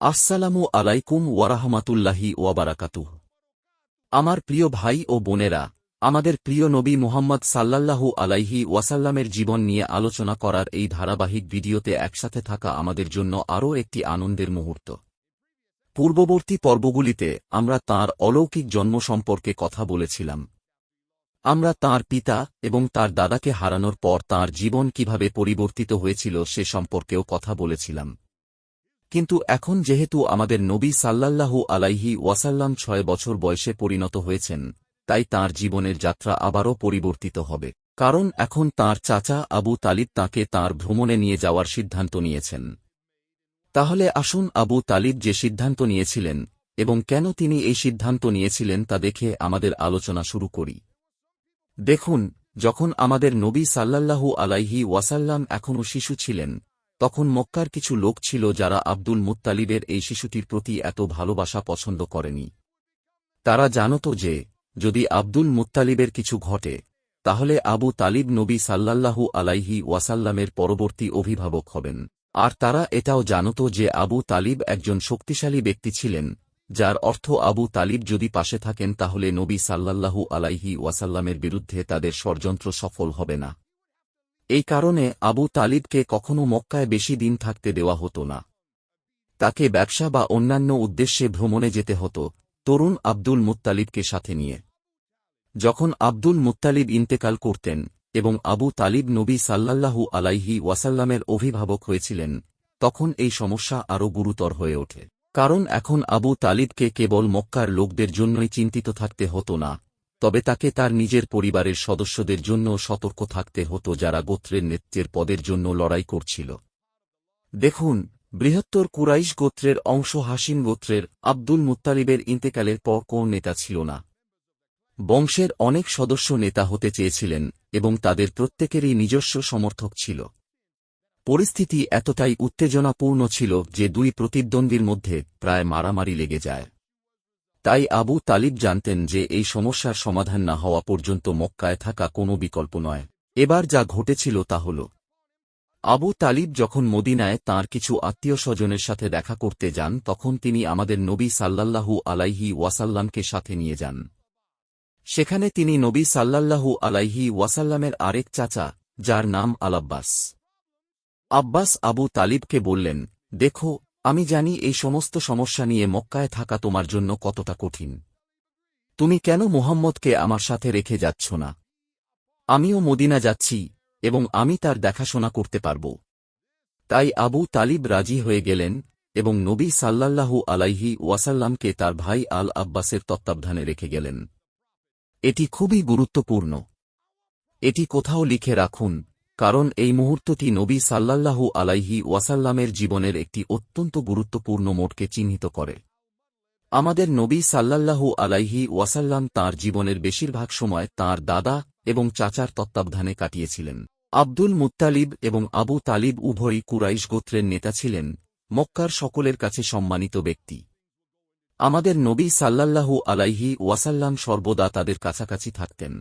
আসসালামু আলাইকুম ওয়ারাহমাতুল্লাহি ওয়াবারাকাতুহ আমার প্রিয় ভাই ও বোনেরা, আমাদের প্রিয় নবী মুহাম্মদ সাল্লাল্লাহু আলাইহি ওয়াসাল্লামের জীবন নিয়ে আলোচনা করার এই ধারাবাহিক ভিডিওতে একসাথে থাকা আমাদের জন্য আরও একটি আনন্দের মুহূর্ত। পূর্ববর্তী পর্বগুলিতে আমরা তার অলৌকিক জন্ম সম্পর্কে কথা বলেছিলাম। আমরা তার পিতা এবং তার দাদাকে হারানোর পর তার জীবন কীভাবে পরিবর্তিত হয়েছিল সে সম্পর্কেও কথা বলেছিলাম। কিন্তু এখন যেহেতু আমাদের নবী সাল্লাল্লাহু আলাইহি ওয়াসাল্লাম ছয় বছর বয়সে পরিণত হয়েছেন, তাই তার জীবনের যাত্রা আবারও পরিবর্তিত হবে। কারণ এখন তার চাচা আবু তালিব তাকে তার ভ্রমণে নিয়ে যাওয়ার সিদ্ধান্ত নিয়েছেন। তাহলে আসুন আবু তালিব যে সিদ্ধান্ত নিয়েছিলেন, এবং কেন তিনি এই সিদ্ধান্ত নিয়েছিলেন তা দেখে আমাদের আলোচনা শুরু করি। দেখুন, যখন আমাদের নবী সাল্লাল্লাহু আলাইহি ওয়াসাল্লাম এখনও শিশু ছিলেন তখন মক্কার কিছু লোক ছিল যারা আব্দুল মুত্তালিবের এই শিশুটির প্রতি এত ভালোবাসা পছন্দ করেনি। তারা জানত যে, যদি আব্দুল মুত্তালিবের কিছু ঘটে, তাহলে আবু তালিব নবী সাল্লাল্লাহু আলাইহি ওয়াসাল্লামের পরবর্তী অভিভাবক হবেন। আর তারা এটাও জানত যে আবু তালিব একজন শক্তিশালী ব্যক্তি ছিলেন, যার অর্থ আবু তালিব যদি পাশে থাকেন তাহলে নবী সাল্লাল্লাহু আলাইহি ওয়াসাল্লামের বিরুদ্ধে তাদের ষড়যন্ত্র সফল হবে না। এই কারণে আবু তালিবকে কখনও মক্কায় বেশি দিন থাকতে দেওয়া হতো না। তাকে ব্যবসা বা অন্যান্য উদ্দেশ্যে ভ্রমণে যেতে হতো, তরুণ আব্দুল মুত্তালিবকে সাথে নিয়ে। যখন আব্দুল মুত্তালিব ইন্তেকাল করতেন এবং আবু তালিব নবী সাল্লাল্লাহু আলাইহি ওয়াসাল্লামের অভিভাবক হয়েছিলেন, তখন এই সমস্যা আরও গুরুতর হয়ে ওঠে। কারণ এখন আবু তালিবকে কেবল মক্কার লোকদের জন্যই চিন্তিত থাকতে হতো না তবে তাকে তার নিজের পরিবারের সদস্যদের জন্য সতর্ক থাকতে হতো যারা গোত্রের নেতৃত্বের পদের জন্য লড়াই করছিল। দেখুন, বৃহত্তর কুরাইশ গোত্রের অংশ হাসিন গোত্রের আব্দুল মুত্তালিবের ইন্তেকালের পর কোন নেতা ছিল না। বংশের অনেক সদস্য নেতা হতে চেয়েছিলেন এবং তাদের প্রত্যেকেরই নিজস্ব সমর্থক ছিল। পরিস্থিতি এতটাই উত্তেজনাপূর্ণ ছিল যে দুই প্রতিদ্বন্দ্বীর মধ্যে প্রায় মারামারি লেগে যায়। তাই আবু তালিব জানতেন যে এই সমস্যার সমাধান না হওয়া পর্যন্ত মক্কায় থাকা কোনো বিকল্প নয়। এবার যা ঘটেছিল তা হল, আবু তালিব যখন মদিনায় তার কিছু আত্মীয় স্বজনের সাথে দেখা করতে যান, তখন তিনি আমাদের নবী সাল্লাল্লাহু আলাইহি ওয়াসাল্লামকে সাথে নিয়ে যান। সেখানে তিনি নবী সাল্লাল্লাহু আলাইহি ওয়াসাল্লামের আরেক চাচা, যার নাম আলাব্বাস। আব্বাস আবু তালিবকে বললেন, দেখো আমি জানি এই সমস্ত সমস্যা নিয়ে মক্কায় থাকা তোমার জন্য কতটা কঠিন। তুমি কেন মুহাম্মদকে আমার সাথে রেখে যাচ্ছ না? আমিও মদিনা যাচ্ছি, এবং আমি তার দেখাশোনা করতে পারব। তাই আবু তালিব রাজি হয়ে গেলেন, এবং নবী সাল্লাল্লাহু আলাইহি ওয়াসাল্লামকে তার ভাই আল আব্বাসের তত্ত্বাবধানে রেখে গেলেন। এটি খুবই গুরুত্বপূর্ণ। এটি কোথাও লিখে রাখুন কারণ এই মুহূর্তটি নবী সাল্লাল্লাহু আলাইহি ওয়াসাল্লামের জীবনের একটি অত্যন্ত গুরুত্বপূর্ণ মোড়কে চিহ্নিত করে। আমাদের নবী সাল্লাল্লাহু আলাইহি ওয়াসাল্লাম তার জীবনের বেশিরভাগ সময় তার দাদা এবং চাচার তত্ত্বাবধানে কাটিয়েছিলেন। আব্দুল মুত্তালিব এবং আবু তালিব উভয়ই কুরাইশ গোত্রের নেতা ছিলেন, মক্কার সকলের কাছে সম্মানিত ব্যক্তি। আমাদের নবী সাল্লাল্লাহু আলাইহি ওয়াসাল্লাম সর্বদা তাদের কাছাকাছি থাকতেন।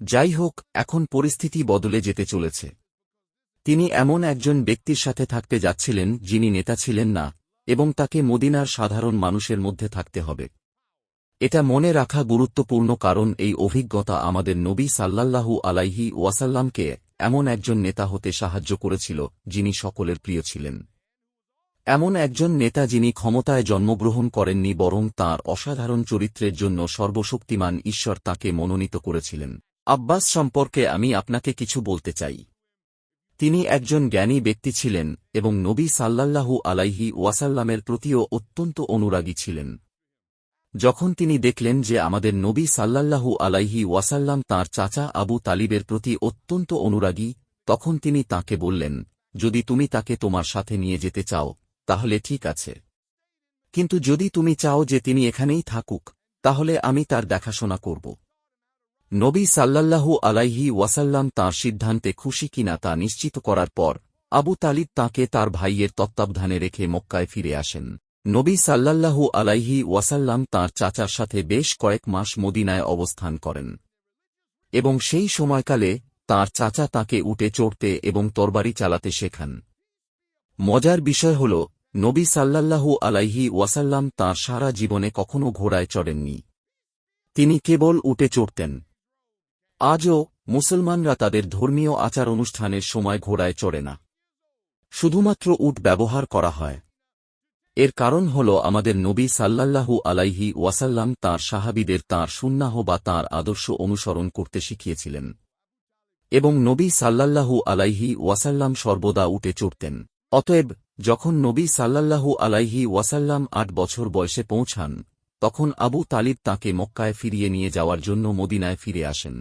যাই হোক এখন পরিস্থিতি বদলে যেতে চলেছে। তিনি এমন একজন ব্যক্তির সাথে থাকতে যাচ্ছিলেন যিনি নেতা ছিলেন না, এবং তাকে মদিনার সাধারণ মানুষের মধ্যে থাকতে হবে। এটা মনে রাখা গুরুত্বপূর্ণ কারণ এই অভিজ্ঞতা আমাদের নবী সাল্লাল্লাহু আলাইহি ওয়াসাল্লামকে এমন একজন নেতা হতে সাহায্য করেছিল, যিনি সকলের প্রিয় ছিলেন। এমন একজন নেতা যিনি ক্ষমতায় জন্মগ্রহণ করেননি বরং তাঁর অসাধারণ চরিত্রের জন্য সর্বশক্তিমান ঈশ্বর তাকে মনোনীত করেছিলেন। আব্বাস সম্পর্কে আমি আপনাকে কিছু বলতে চাই। তিনি একজন জ্ঞানী ব্যক্তি ছিলেন এবং নবী সাল্লাল্লাহু আলাইহি ওয়াসাল্লামের প্রতিও অত্যন্ত অনুরাগী ছিলেন। যখন তিনি দেখলেন যে আমাদের নবী সাল্লাল্লাহু আলাইহি ওয়াসাল্লাম তাঁর চাচা আবু তালিবের প্রতি অত্যন্ত অনুরাগী, তখন তিনি তাকে বললেন, যদি তুমি তাকে তোমার সাথে নিয়ে যেতে চাও, তাহলে ঠিক আছে। কিন্তু যদি তুমি চাও যে তিনি এখানেই থাকুক, তাহলে আমি তার দেখাশোনা করব। নবী সাল্লাল্লাহু আলাইহি ওয়াসাল্লাম তাঁর সিদ্ধান্তে খুশি কিনা তা নিশ্চিত করার পর, আবু তালিব তাকে তার ভাইয়ের তত্ত্বাবধানে রেখে মক্কায় ফিরে আসেন। নবী সাল্লাল্লাহু আলাইহি ওয়াসাল্লাম তাঁর চাচার সাথে বেশ কয়েক মাস মদিনায় অবস্থান করেন। এবং সেই সময়কালে তাঁর চাচা তাকে উঠে চড়তে এবং তরবারি চালাতে শেখান। মজার বিষয় হল, নবী সাল্লাল্লাহু আলাইহি ওয়াসাল্লাম তাঁর সারা জীবনে কখনও ঘোড়ায় চড়েননি। তিনি কেবল উঠে চড়তেন। আজও মুসলমানরা তাদের ধর্মীয় আচার অনুষ্ঠানের সময় ঘোড়ায় চড়ে না। শুধুমাত্র উট ব্যবহার করা হয়। এর কারণ হল আমাদের নবী সাল্লাল্লাহু আলাইহি ওয়াসাল্লাম তাঁর সাহাবিদের তাঁর সুন্নাহ বা তাঁর আদর্শ অনুসরণ করতে শিখিয়েছিলেন এবং নবী সাল্লাল্লাহু আলাইহি ওয়াসাল্লাম সর্বদা উটে চড়তেন। অতএব যখন নবী সাল্লাল্লাহু আলাইহি ওয়াসাল্লাম আট বছর বয়সে পৌঁছান, তখন আবু তালিব তাকে মক্কায় ফিরিয়ে নিয়ে যাওয়ার জন্য মদিনায় ফিরে আসেন।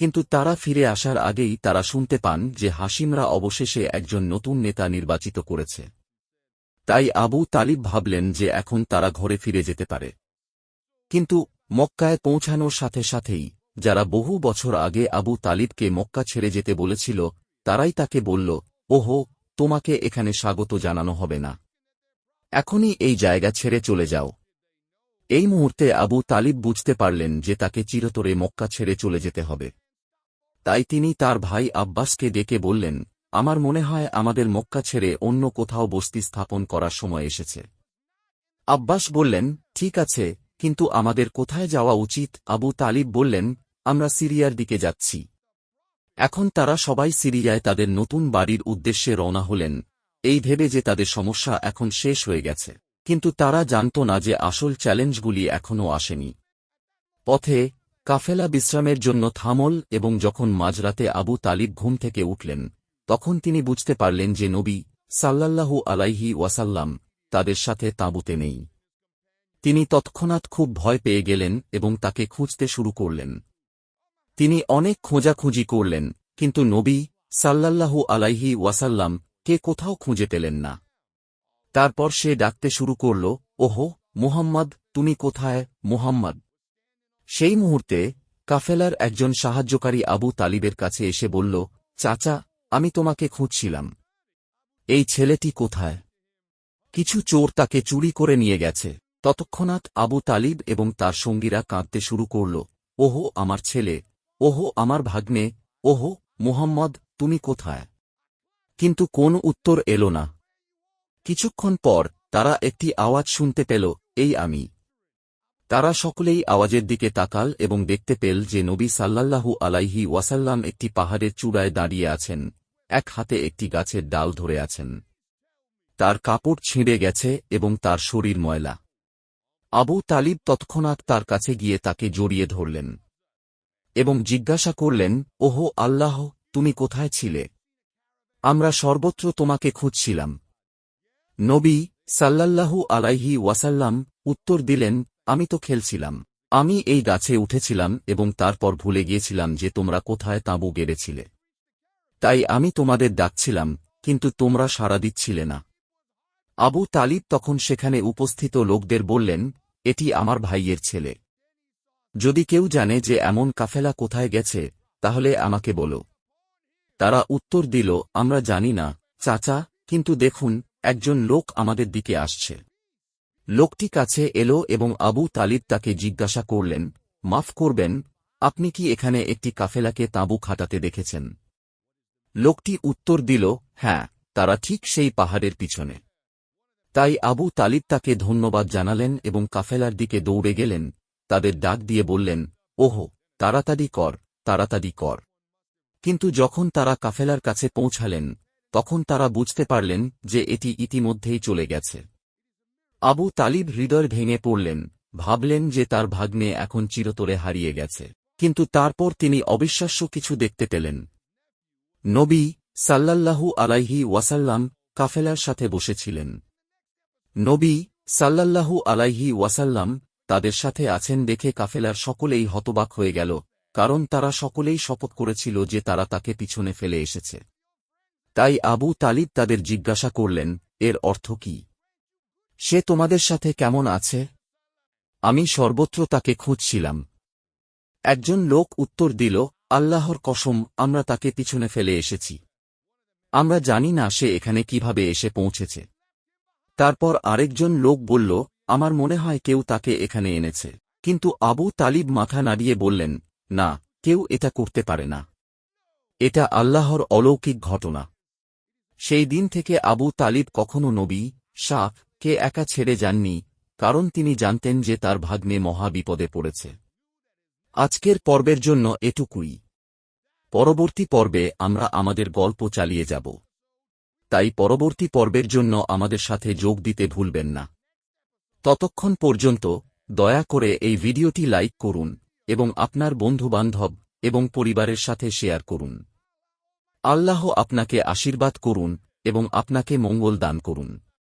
কিন্তু তারা ফিরে আসার আগেই তারা শুনতে পান যে হাসিমরা অবশেষে একজন নতুন নেতা নির্বাচিত করেছে। তাই আবু তালিব ভাবলেন যে এখন তারা ঘরে ফিরে যেতে পারে। কিন্তু মক্কায় পৌঁছানোর সাথে সাথেই যারা বহু বছর আগে আবু তালিবকে মক্কা ছেড়ে যেতে বলেছিল, তারাই তাকে বলল, ওহো, তোমাকে এখানে স্বাগত জানানো হবে না। এখনই এই জায়গা ছেড়ে চলে যাও। এই মুহূর্তে আবু তালিব বুঝতে পারলেন যে তাকে চিরতরে মক্কা ছেড়ে চলে যেতে হবে। তাই তিনি তার ভাই আব্বাসকে ডেকে বললেন, আমার মনে হয় আমাদের মক্কা ছেড়ে অন্য কোথাও বস্তি স্থাপন করার সময় এসেছে। আব্বাস বললেন, ঠিক আছে, কিন্তু আমাদের কোথায় যাওয়া উচিত? আবু তালিব বললেন, আমরা সিরিয়ার দিকে যাচ্ছি। এখন তারা সবাই সিরিয়ায় তাদের নতুন বাড়ির উদ্দেশ্যে রওনা হলেন। এই ভেবে যে তাদের সমস্যা এখন শেষ হয়ে গেছে। কিন্তু তারা জানত না যে আসল চ্যালেঞ্জগুলি এখনও আসেনি। পথে কাফেলা বিশ্রামের জন্য থামল এবং যখন মাঝরাতে আবু তালিব ঘুম থেকে উঠলেন, তখন তিনি বুঝতে পারলেন যে নবী সাল্লাল্লাহু আলাইহি ওয়াসাল্লাম তাদের সাথে তাঁবুতে নেই। তিনি তৎক্ষণাৎ খুব ভয় পেয়ে গেলেন এবং তাকে খুঁজতে শুরু করলেন। তিনি অনেক খোঁজাখুঁজি করলেন, কিন্তু নবী সাল্লাল্লাহু আলাইহি ওয়াসাল্লাম কে কোথাও খুঁজে পেলেন না। তারপর সে ডাকতে শুরু করল, ওহো, মুহাম্মদ, তুমি কোথায়, মুহাম্মদ? সেই মুহূর্তে, কাফেলার একজন সাহায্যকারী আবু তালিবের কাছে এসে বলল, চাচা, আমি তোমাকে খুঁজছিলাম। এই ছেলেটি কোথায়? কিছু চোর তাকে চুরি করে নিয়ে গেছে। ততক্ষণাৎ আবু তালিব এবং তার সঙ্গীরা কাঁদতে শুরু করল, ওহো, আমার ছেলে! ওহো, আমার ভাগ্নে! ওহো, মুহাম্মদ, তুমি কোথায়? কিন্তু কোন উত্তর এল না। কিছুক্ষণ পর তারা একটি আওয়াজ শুনতে পেল, এই আমি। তারা সকলেই আওয়াজের দিকে তাকাল এবং দেখতে পেল যে নবী সাল্লাল্লাহু আলাইহি ওয়াসাল্লাম একটি পাহাড়ের চূড়ায় দাঁড়িয়ে আছেন, এক হাতে একটি গাছের ডাল ধরে আছেন। তার কাপড় ছিঁড়ে গেছে এবং তার শরীর ময়লা। আবু তালিব তৎক্ষণাৎ তার কাছে গিয়ে তাকে জড়িয়ে ধরলেন এবং জিজ্ঞাসা করলেন, ওহো আল্লাহ, তুমি কোথায় ছিলে? আমরা সর্বত্র তোমাকে খুঁজছিলাম। নবী সাল্লাল্লাহু আলাইহি ওয়াসাল্লাম উত্তর দিলেন আমি তো খেলছিলাম। আমি এই গাছে উঠেছিলাম এবং তারপর ভুলে গিয়েছিলাম যে তোমরা কোথায় তাঁবু গেড়েছিলে। তাই আমি তোমাদের ডাকছিলাম, কিন্তু তোমরা সাড়া দিচ্ছিলে না। আবু তালিব তখন সেখানে উপস্থিত লোকদের বললেন, এটি আমার ভাইয়ের ছেলে। যদি কেউ জানে যে এমন কাফেলা কোথায় গেছে, তাহলে আমাকে বলো। তারা উত্তর দিল, আমরা জানি না, চাচা, কিন্তু দেখুন, একজন লোক আমাদের দিকে আসছে। লোকটি কাছে এলো এবং আবু তালিব তাকে জিজ্ঞাসা করলেন, মাফ করবেন, আপনি কি এখানে একটি কাফেলাকে তাঁবু খাটাতে দেখেছেন? লোকটি উত্তর দিল হ্যাঁ তারা ঠিক সেই পাহাড়ের পিছনে। তাই আবু তালিব তাকে ধন্যবাদ জানালেন এবং কাফেলার দিকে দৌড়ে গেলেন, তাদের ডাক দিয়ে বললেন, ওহো, তাড়াতাড়ি কর তাড়াতাড়ি কর। কিন্তু যখন তারা কাফেলার কাছে পৌঁছালেন, তখন তারা বুঝতে পারলেন যে এটি ইতিমধ্যেই চলে গেছে। আবু তালিব হৃদয় ভেঙে পড়লেন, ভাবলেন যে তার ভাগ্নে এখন চিরতরে হারিয়ে গেছে। কিন্তু তারপর তিনি অবিশ্বাস্য কিছু দেখতে পেলেন। নবী সাল্লাল্লাহু আলাইহি ওয়াসাল্লাম কাফেলার সাথে বসেছিলেন। নবী সাল্লাল্লাহু আলাইহি ওয়াসাল্লাম তাদের সাথে আছেন দেখে কাফেলার সকলেই হতবাক হয়ে গেল, কারণ তারা সকলেই শপথ করেছিল যে তারা তাকে পিছনে ফেলে এসেছে। তাই আবু তালিব তাদের জিজ্ঞাসা করলেন, এর অর্থ কি? সে তোমাদের সাথে কেমন আছে? আমি সর্বত্র তাকে খুঁজছিলাম। একজন লোক উত্তর দিল, আল্লাহর কসম, আমরা তাকে পিছনে ফেলে এসেছি। আমরা জানি না সে এখানে কীভাবে এসে পৌঁছেছে। তারপর আরেকজন লোক বলল, আমার মনে হয় কেউ তাকে এখানে এনেছে। কিন্তু আবু তালিব মাথা নাড়িয়ে বললেন, না, কেউ এটা করতে পারে না। এটা আল্লাহর অলৌকিক ঘটনা। সেই দিন থেকে আবু তালিব কখনো নবী, শাহ কে একা ছেড়ে যাননি, কারণ তিনি জানতেন যে তার ভাগ্নে মহা বিপদে পড়েছে। আজকের পর্বের জন্য এটুকুই। পরবর্তী পর্বে আমরা আমাদের গল্প চালিয়ে যাব। তাই পরবর্তী পর্বের জন্য আমাদের সাথে যোগ দিতে ভুলবেন না। ততক্ষণ পর্যন্ত দয়া করে এই ভিডিওটি লাইক করুন এবং আপনার বন্ধুবান্ধব এবং পরিবারের সাথে শেয়ার করুন। আল্লাহ আপনাকে আশীর্বাদ করুন এবং আপনাকে মঙ্গল দান করুন।